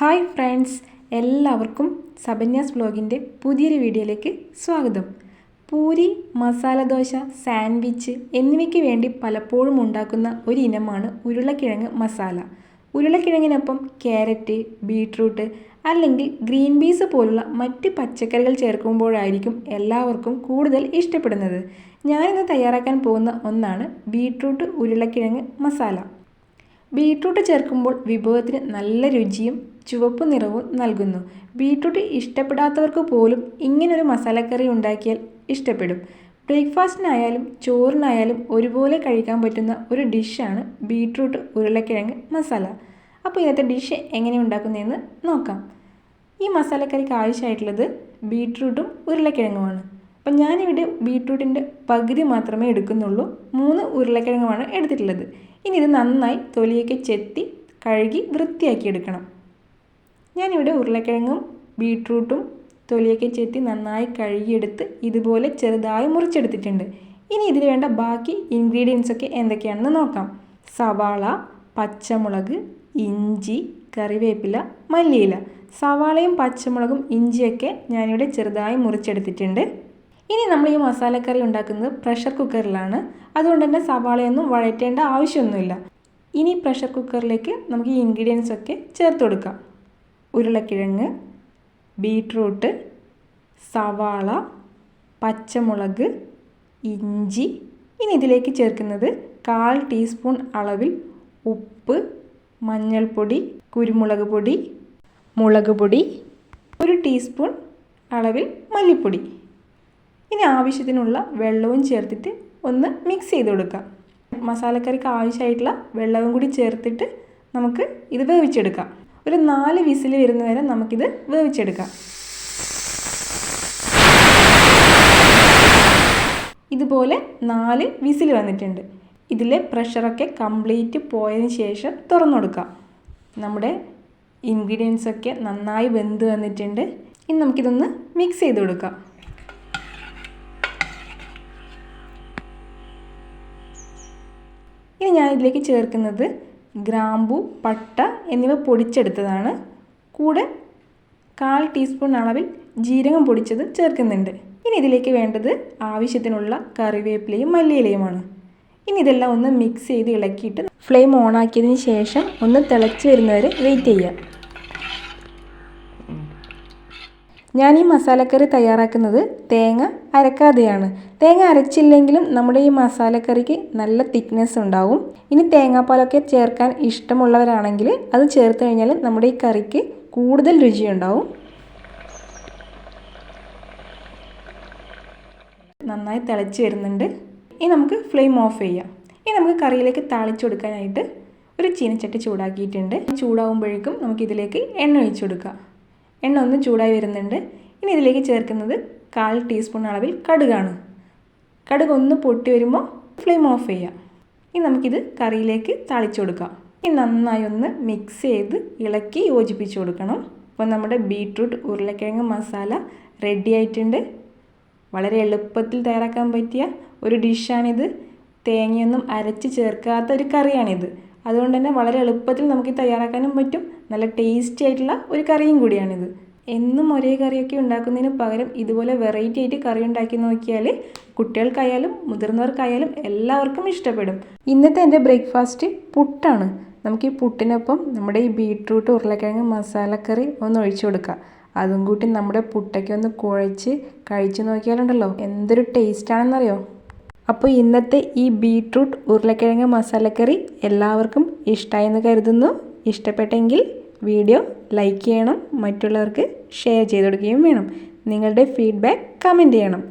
Hi friends എല്ലാവർക്കും സബന്യാസ് വ്ലോഗിന്റെ പുതിയൊരു വീഡിയോയിലേക്ക് സ്വാഗതം. പൂരി മസാല ദോശ സാൻഡ്വിച്ച് എന്നിവയ്ക്ക് വേണ്ടി പലപ്പോഴും ഉണ്ടാക്കുന്ന ഒരു ഇനമാണ് ഉരുളക്കിഴങ്ങ് മസാല. ഉരുളക്കിഴങ്ങിനൊപ്പം ക്യാരറ്റ് ബീട്രൂട്ട് അല്ലെങ്കിൽ ഗ്രീൻ പീസ് പോലുള്ള മറ്റ് പച്ചക്കറികൾ ചേർക്കുമ്പോഴായിരിക്കും എല്ലാവർക്കും കൂടുതൽ ഇഷ്ടപ്പെടുന്നത്. ഞാനിന്ന് തയ്യാറാക്കാൻ പോകുന്ന ഒന്നാണ് ബീട്രൂട്ട് ഉരുളക്കിഴങ്ങ് മസാല. ബീട്രൂട്ട് ചേർക്കുമ്പോൾ വിഭവത്തിന് നല്ല രുചിയും ചുവപ്പ് നിറവും നൽകുന്നു. ബീട്രൂട്ട് ഇഷ്ടപ്പെടാത്തവർക്ക് പോലും ഇങ്ങനൊരു മസാലക്കറി ഉണ്ടാക്കിയാൽ ഇഷ്ടപ്പെടും. ബ്രേക്ക്ഫാസ്റ്റിനായാലും ചോറിനായാലും ഒരുപോലെ കഴിക്കാൻ പറ്റുന്ന ഒരു ഡിഷാണ് ബീട്രൂട്ട് ഉരുളക്കിഴങ്ങ് മസാല. അപ്പോൾ ഇന്നത്തെ ഡിഷ് എങ്ങനെ ഉണ്ടാക്കുന്നതെന്ന് നോക്കാം. ഈ മസാലക്കറിക്ക് ആവശ്യമായിട്ടുള്ളത് ബീട്രൂട്ടും ഉരുളക്കിഴങ്ങുമാണ്. അപ്പം ഞാനിവിടെ ബീട്രൂട്ടിന്റെ പകുതി മാത്രമേ എടുക്കുന്നുള്ളൂ. മൂന്ന് ഉരുളക്കിഴങ്ങുമാണ് എടുത്തിട്ടുള്ളത്. ഇനി ഇത് നന്നായി തൊലിയൊക്കെ ചെത്തി കഴുകി വൃത്തിയാക്കി എടുക്കണം. ഞാനിവിടെ ഉരുളക്കിഴങ്ങും ബീട്രൂട്ടും തൊലിയൊക്കെ ചെത്തി നന്നായി കഴുകിയെടുത്ത് ഇതുപോലെ ചെറുതായി മുറിച്ചെടുത്തിട്ടുണ്ട്. ഇനി ഇതിന് വേണ്ട ബാക്കി ഇൻഗ്രീഡിയൻസ് ഒക്കെ എന്തൊക്കെയാണെന്ന് നോക്കാം. സവാള പച്ചമുളക് ഇഞ്ചി കറിവേപ്പില മല്ലിയില. സവാളയും പച്ചമുളകും ഇഞ്ചിയൊക്കെ ഞാനിവിടെ ചെറുതായി മുറിച്ചെടുത്തിട്ടുണ്ട്. ഇനി നമ്മൾ ഈ മസാലക്കറി ഉണ്ടാക്കുന്നത് പ്രഷർ കുക്കറിലാണ് അതുകൊണ്ട് തന്നെ സവാളയൊന്നും വഴറ്റേണ്ട ആവശ്യമൊന്നുമില്ല. ഇനി പ്രഷർ കുക്കറിലേക്ക് നമുക്ക് ഈ ഇൻഗ്രീഡിയൻസ് ഒക്കെ ചേർത്ത് കൊടുക്കാം. ഉരുളക്കിഴങ്ങ് ബീട്രൂട്ട് സവാള പച്ചമുളക് ഇഞ്ചി. ഇനി ഇതിലേക്ക് ചേർക്കുന്നത് കാൽ ടീസ്പൂൺ അളവിൽ ഉപ്പ് മഞ്ഞൾപ്പൊടി കുരുമുളക് പൊടി മുളക് പൊടി ഒരു ടീസ്പൂൺ അളവിൽ മല്ലിപ്പൊടി. ഇനി ആവശ്യത്തിനുള്ള വെള്ളവും ചേർത്തിട്ട് ഒന്ന് മിക്സ് ചെയ്ത് കൊടുക്കാം. മസാലക്കറിക്ക് ആവശ്യമായിട്ടുള്ള വെള്ളവും കൂടി ചേർത്തിട്ട് നമുക്ക് ഇത് വേവിച്ചെടുക്കാം. ഒരു നാല് വിസിൽ വരുന്ന വരെ നമുക്കിത് വേവിച്ചെടുക്കാം. ഇതുപോലെ നാല് വിസിൽ വന്നിട്ടുണ്ട്. ഇതിലെ പ്രഷറൊക്കെ കംപ്ലീറ്റ് പോയതിന് ശേഷം തുറന്നു കൊടുക്കാം. നമ്മുടെ ഇൻഗ്രീഡിയൻസ് ഒക്കെ നന്നായി വെന്ത് വന്നിട്ടുണ്ട്. ഇനി നമുക്കിതൊന്ന് മിക്സ് ചെയ്ത് കൊടുക്കാം. ഇനി ഞാൻ ഇതിലേക്ക് ചേർക്കുന്നത് ഗ്രാമ്പു പട്ട എന്നിവ പൊടിച്ചെടുത്തതാണ്. കൂടെ കാൽ ടീസ്പൂൺ അളവിൽ ജീരകം പൊടിച്ചത് ചേർക്കുന്നുണ്ട്. ഇനി ഇതിലേക്ക് വേണ്ടത് ആവശ്യത്തിനുള്ള കറിവേപ്പിലയും മല്ലിയിലയുമാണ്. ഇനി ഇതെല്ലാം ഒന്ന് മിക്സ് ചെയ്ത് ഇളക്കിയിട്ട് ഫ്ലെയിം ഓൺ ഓണാക്കിയതിന് ശേഷം ഒന്ന് തിളച്ച് വരുന്നവരെ വെയിറ്റ് ചെയ്യുക. ഞാൻ ഈ മസാലക്കറി തയ്യാറാക്കുന്നത് തേങ്ങ അരക്കാതെയാണ്. തേങ്ങ അരച്ചില്ലെങ്കിലും നമ്മുടെ ഈ മസാലക്കറിക്ക് നല്ല തിക്നെസ് ഉണ്ടാവും. ഇനി തേങ്ങാപ്പാലൊക്കെ ചേർക്കാൻ ഇഷ്ടമുള്ളവരാണെങ്കിൽ അത് ചേർത്ത് കഴിഞ്ഞാൽ നമ്മുടെ ഈ കറിക്ക് കൂടുതൽ രുചിയുണ്ടാവും. നന്നായി തിളച്ച് വരുന്നുണ്ട്. ഇനി നമുക്ക് ഫ്ലെയിം ഓഫ് ചെയ്യാം. ഇനി നമുക്ക് കറിയിലേക്ക് താളിച്ചു കൊടുക്കാനായിട്ട് ഒരു ചീനച്ചട്ടി ചൂടാക്കിയിട്ടുണ്ട്. ചൂടാവുമ്പോഴേക്കും നമുക്കിതിലേക്ക് എണ്ണ ഒഴിച്ചു കൊടുക്കാം. എണ്ണ ഒന്ന് ചൂടായി വരുന്നുണ്ട്. ഇനി ഇതിലേക്ക് ചേർക്കുന്നത് കാൽ ടീസ്പൂൺ അളവിൽ കടുകാണ്. കടുക് ഒന്ന് പൊട്ടി വരുമ്പോൾ ഫ്ലെയിം ഓഫ് ചെയ്യാം. ഇനി നമുക്കിത് കറിയിലേക്ക് തളിച്ചു കൊടുക്കാം. ഇനി നന്നായി ഒന്ന് മിക്സ് ചെയ്ത് ഇളക്കി യോജിപ്പിച്ച് കൊടുക്കണം. അപ്പോൾ നമ്മുടെ ബീട്രൂട്ട് ഉരുളക്കിഴങ്ങ് മസാല റെഡി ആയിട്ടുണ്ട്. വളരെ എളുപ്പത്തിൽ തയ്യാറാക്കാൻ പറ്റിയ ഒരു ഡിഷാണിത് തേങ്ങയൊന്നും അരച്ച് ചേർക്കാത്ത ഒരു കറിയാണിത്. അതുകൊണ്ട് തന്നെ വളരെ എളുപ്പത്തിൽ നമുക്ക് തയ്യാറാക്കാനും പറ്റും. നല്ല ടേസ്റ്റി ആയിട്ടുള്ള ഒരു കറിയും കൂടിയാണിത്. എന്നും ഒരേ കറിയൊക്കെ ഉണ്ടാക്കുന്നതിന് പകരം ഇതുപോലെ വെറൈറ്റി ആയിട്ട് കറി ഉണ്ടാക്കി നോക്കിയാൽ കുട്ടികൾക്കായാലും മുതിർന്നവർക്കായാലും എല്ലാവർക്കും ഇഷ്ടപ്പെടും. ഇന്നത്തെ എന്റെ ബ്രേക്ക്ഫാസ്റ്റ് പുട്ടാണ്. നമുക്ക് ഈ പുട്ടിനൊപ്പം നമ്മുടെ ഈ ബീട്രൂട്ട് ഉരുളക്കിഴങ്ങ് മസാലക്കറി ഒന്ന് ഒഴിച്ചു കൊടുക്കാം. അതും കൂട്ടി നമ്മുടെ പുട്ടൊക്കെ ഒന്ന് കുഴച്ച് കഴിച്ചു നോക്കിയാലുണ്ടല്ലോ. എന്തൊരു ടേസ്റ്റാണെന്നറിയോ അപ്പോൾ ഇന്നത്തെ ഈ ബീട്രൂട്ട് ഉരുളക്കിഴങ്ങ് മസാലക്കറി എല്ലാവർക്കും ഇഷ്ടമായി എന്ന് കരുതുന്നു. ഇഷ്ടപ്പെട്ടെങ്കിൽ വീഡിയോ ലൈക്ക് ചെയ്യണം മറ്റുള്ളവർക്ക് ഷെയർ ചെയ്ത് കൊടുക്കുകയും വേണം. നിങ്ങളുടെ ഫീഡ്ബാക്ക് കമന്റ് ചെയ്യണം.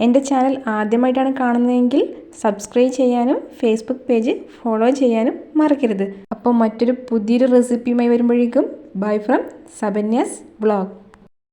എന്റെ ചാനൽ ആദ്യമായിട്ടാണ് കാണുന്നതെങ്കിൽ സബ്സ്ക്രൈബ് ചെയ്യാനും ഫേസ്ബുക്ക് പേജ് ഫോളോ ചെയ്യാനും മറക്കരുത്. അപ്പോൾ മറ്റൊരു പുതിയൊരു റെസിപ്പിയുമായി വരുമ്പോഴേക്കും. Bye from സബന്യാസ് blog